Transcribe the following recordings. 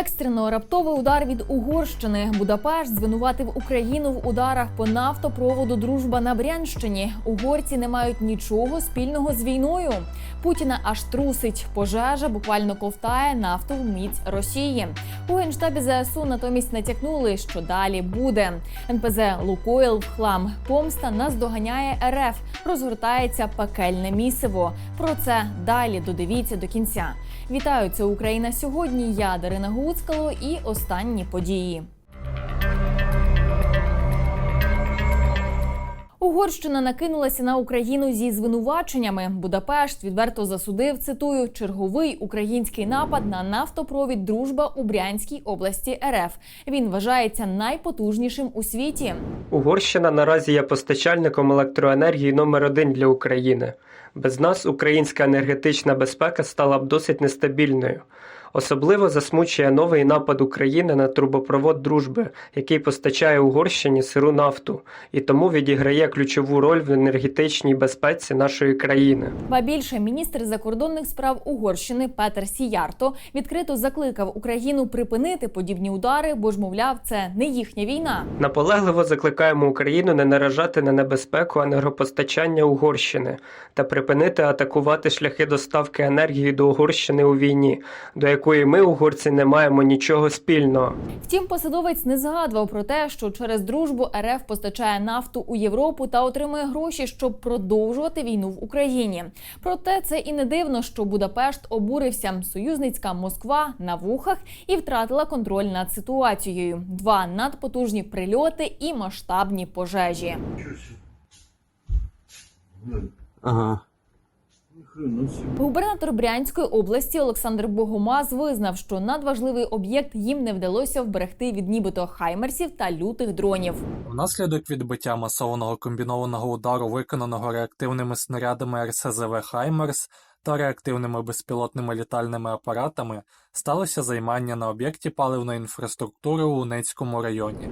Екстрено раптовий удар від Угорщини. Будапешт звинуватив Україну в ударах по нафтопроводу Дружба на Брянщині. Угорці не мають нічого спільного з війною. Путіна аж трусить. Пожежа буквально ковтає нафтову міць Росії. У генштабі ЗСУ натомість натякнули, що далі буде. НПЗ Лукойл в хлам. Помста наздоганяє РФ. Розгортається пекельне місиво. Про це далі додивіться до кінця. Вітаю, це Україна сьогодні. Я Дарина Гуцкало і останні події. Угорщина накинулася на Україну зі звинуваченнями. Будапешт відверто засудив цитую черговий український напад на нафтопровід Дружба у Брянській області РФ. Він вважається найпотужнішим у світі. Угорщина наразі є постачальником електроенергії номер один для України. Без нас українська енергетична безпека стала б досить нестабільною. Особливо засмучує новий напад України на трубопровод дружби, який постачає Угорщині сиру нафту, і тому відіграє ключову роль в енергетичній безпеці нашої країни. Ба більше міністр закордонних справ Угорщини Петер Сіярто відкрито закликав Україну припинити подібні удари, бо ж мовляв, це не їхня війна. Наполегливо закликаємо Україну не наражати на небезпеку енергопостачання Угорщини та припинити атакувати шляхи доставки енергії до Угорщини у війні, до якої ми, угорці, не маємо нічого спільного. Втім, посадовець не згадував про те, що через дружбу РФ постачає нафту у Європу та отримує гроші, щоб продовжувати війну в Україні. Проте це і не дивно, що Будапешт обурився. Союзницька Москва на вухах і втратила контроль над ситуацією. Два надпотужні прильоти і масштабні пожежі. Ага. Губернатор Брянської області Олександр Богомаз визнав, що надважливий об'єкт їм не вдалося вберегти від нібито хаймерсів та лютих дронів. Внаслідок відбиття масованого комбінованого удару, виконаного реактивними снарядами РСЗВ Хаймерс та реактивними безпілотними літальними апаратами, сталося займання на об'єкті паливної інфраструктури у Унецькому районі.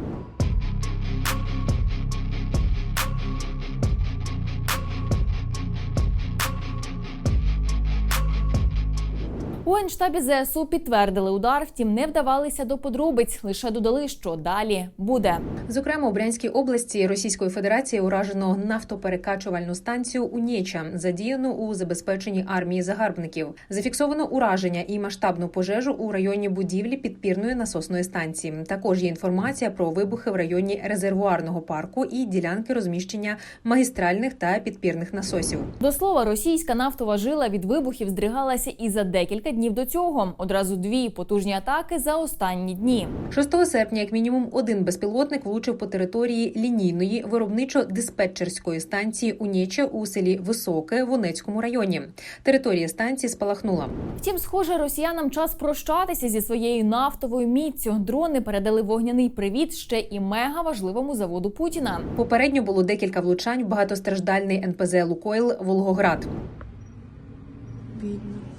У генштабі ЗСУ підтвердили удар, втім не вдавалися до подробиць. Лише додали, що далі буде. Зокрема, у Брянській області Російської Федерації уражено нафтоперекачувальну станцію Унєча, задіяну у забезпеченні армії загарбників. Зафіксовано ураження і масштабну пожежу у районі будівлі підпірної насосної станції. Також є інформація про вибухи в районі резервуарного парку і ділянки розміщення магістральних та підпірних насосів. До слова, російська нафтова жила від вибухів здригалася і за декілька днів до цього. Одразу дві потужні атаки за останні дні. 6 серпня, як мінімум, один безпілотник влучив по території лінійної виробничо-диспетчерської станції Унєча у селі Високе в Онецькому районі. Територія станції спалахнула. Втім, схоже, росіянам час прощатися зі своєю нафтовою міццю. Дрони передали вогняний привіт ще і мега важливому заводу Путіна. Попередньо було декілька влучань в багатостраждальний НПЗ Лукойл Волгоград. Видно.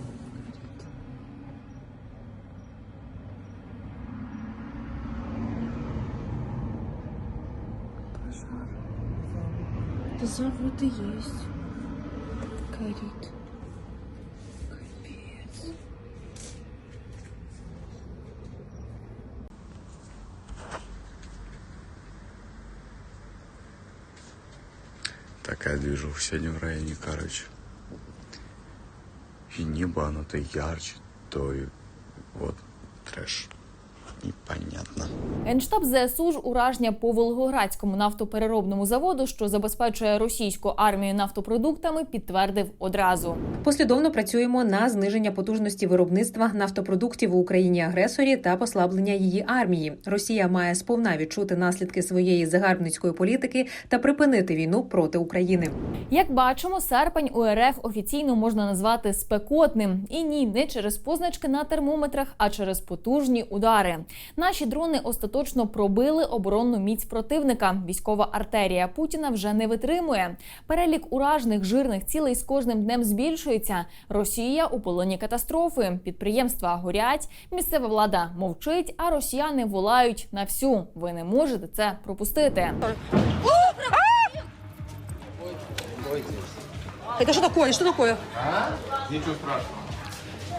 Да завод и есть. Горит. Капец. Такая движуха сегодня в районе, короче. И небо, оно то ярче, то и вот трэш. Непонятно. Генштаб ЗСУ ж ураження по Волгоградському нафтопереробному заводу, що забезпечує російську армію нафтопродуктами, підтвердив одразу. Послідовно працюємо на зниження потужності виробництва нафтопродуктів в Україні агресорі та послаблення її армії. Росія має сповна відчути наслідки своєї загарбницької політики та припинити війну проти України. Як бачимо, серпень у РФ офіційно можна назвати спекотним. І ні, не через позначки на термометрах, а через потужні удари. Наші дрони остаточно пробили оборонну міць противника. Військова артерія Путіна вже не витримує. Перелік уражених жирних цілей з кожним днем збільшується. Росія у полоні катастрофи. Підприємства горять. Місцева влада мовчить, а росіяни волають на всю. Ви не можете це пропустити. Это что такое? Что такое? Ничего страшного.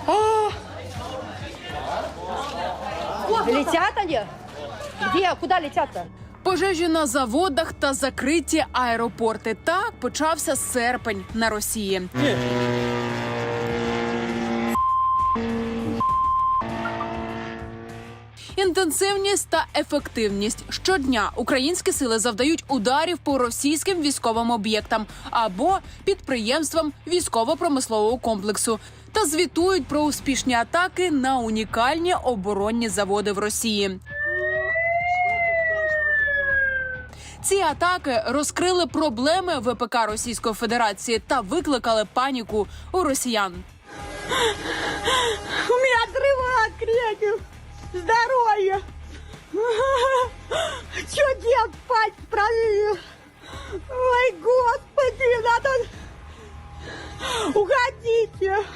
А, Летят они? Где? Куда летят-то? Пожежі на заводах та закриті аеропорти. Так почався серпень на Росії. Інтенсивність та ефективність щодня українські сили завдають ударів по російським військовим об'єктам або підприємствам військово-промислового комплексу та звітують про успішні атаки на унікальні оборонні заводи в Росії. Ці атаки розкрили проблеми ВПК Російської Федерації та викликали паніку у росіян. У меня отрывает крекер. Здоровье. Что делать? Спать правильно. Ой, господи, надо... Уходите.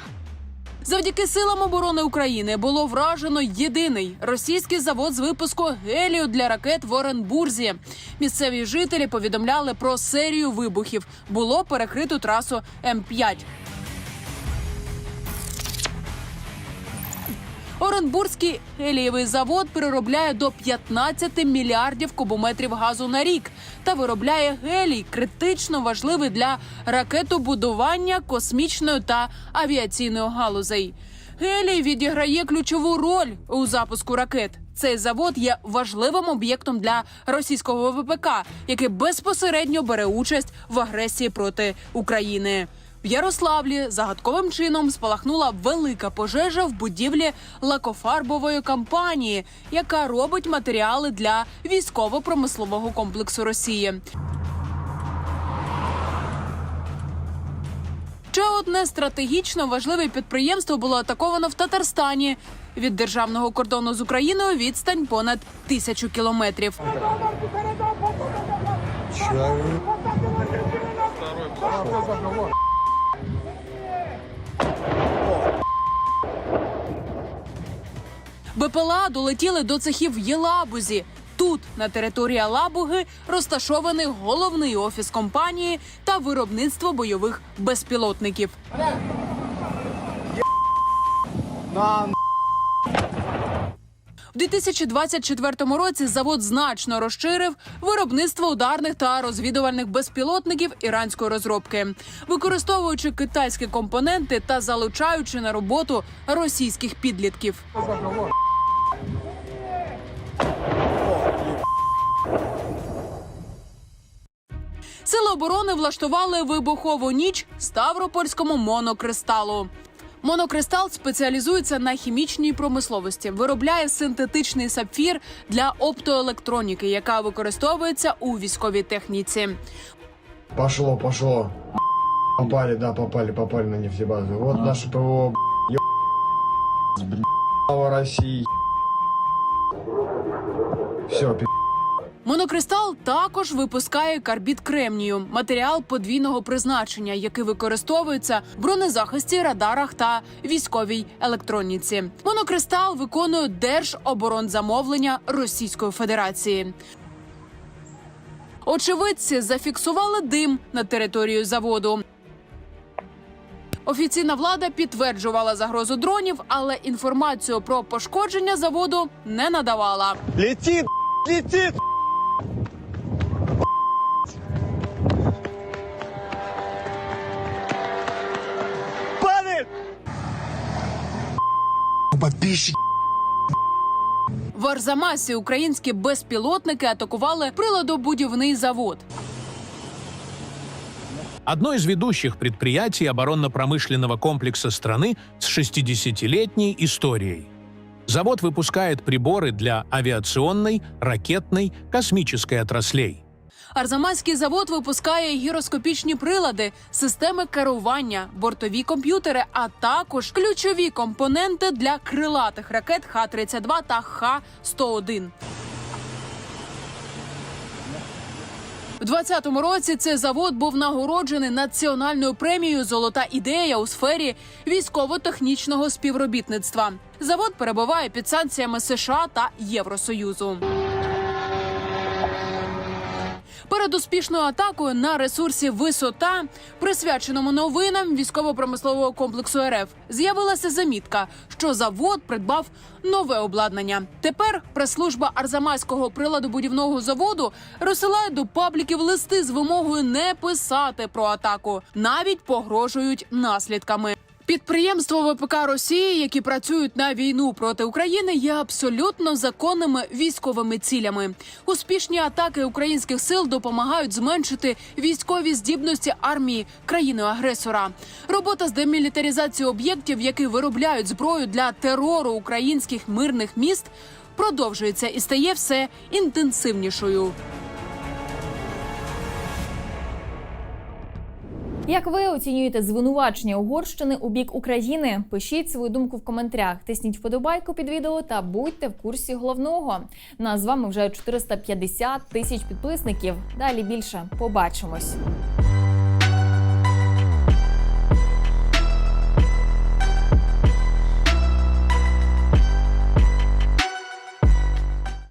Завдяки силам оборони України було вражено єдиний російський завод з випуску гелію для ракет в Оренбурзі. Місцеві жителі повідомляли про серію вибухів. Було перекриту трасу М5. Оренбурзький гелієвий завод переробляє до 15 мільярдів кубометрів газу на рік та виробляє гелій, критично важливий для ракетобудування, космічної та авіаційної галузей. Гелій відіграє ключову роль у запуску ракет. Цей завод є важливим об'єктом для російського ВПК, який безпосередньо бере участь в агресії проти України. В Ярославлі загадковим чином спалахнула велика пожежа в будівлі лакофарбової компанії, яка робить матеріали для військово-промислового комплексу Росії. Ще одне стратегічно важливе підприємство було атаковано в Татарстані. Від державного кордону з Україною відстань понад тисячу кілометрів. БПЛА долетіли до цехів Єлабузі. Тут, на території Алабуги, розташований головний офіс компанії та виробництво бойових безпілотників. У 2024 році завод значно розширив виробництво ударних та розвідувальних безпілотників іранської розробки, використовуючи китайські компоненти та залучаючи на роботу російських підлітків. Сили оборони влаштували вибухову ніч Ставропольському монокристалу. Монокристал спеціалізується на хімічній промисловості, виробляє синтетичний сапфір для оптоелектроніки, яка використовується у військовій техніці. Пошло, пошло. Попали, да, попали, попали на нефтебазу. Вот наше ПВО, России. Все, пи***. Монокристал також випускає карбід кремнію, матеріал подвійного призначення, який використовується в бронезахисті, радарах та військовій електроніці. Монокристал виконує держоборонзамовлення Російської Федерації. Очевидці зафіксували дим на територію заводу. Офіційна влада підтверджувала загрозу дронів, але інформацію про пошкодження заводу не надавала. Летит, летит. Падает. Подписчики. В Арзамасі українські безпілотники атакували приладобудівний завод Одно из ведущих предприятий оборонно-промышленного комплекса страны с 60-летней историей. Завод выпускает приборы для авиационной, ракетной, космической отраслей. Арзамаський завод випускає гіроскопічні прилади, системи керування, бортові комп'ютери, а також ключові компоненти для крилатих ракет Х-32 та Х-101. У 2020 році цей завод був нагороджений національною премією Золота ідея у сфері військово-технічного співробітництва. Завод перебуває під санкціями США та Євросоюзу. Перед успішною атакою на ресурсі висота, присвяченому новинам військово-промислового комплексу РФ, з'явилася замітка, що завод придбав нове обладнання. Тепер прес-служба Арзамаського приладобудівного заводу розсилає до пабліків листи з вимогою не писати про атаку, навіть погрожують наслідками. Підприємства ВПК Росії, які працюють на війну проти України, є абсолютно законними військовими цілями. Успішні атаки українських сил допомагають зменшити військові здібності армії країни-агресора. Робота з демілітаризації об'єктів, які виробляють зброю для терору українських мирних міст, продовжується і стає все інтенсивнішою. Як ви оцінюєте звинувачення Угорщини у бік України? Пишіть свою думку в коментарях, тисніть вподобайку під відео та будьте в курсі головного. Нас з вами вже 450 тисяч підписників. Далі більше побачимось.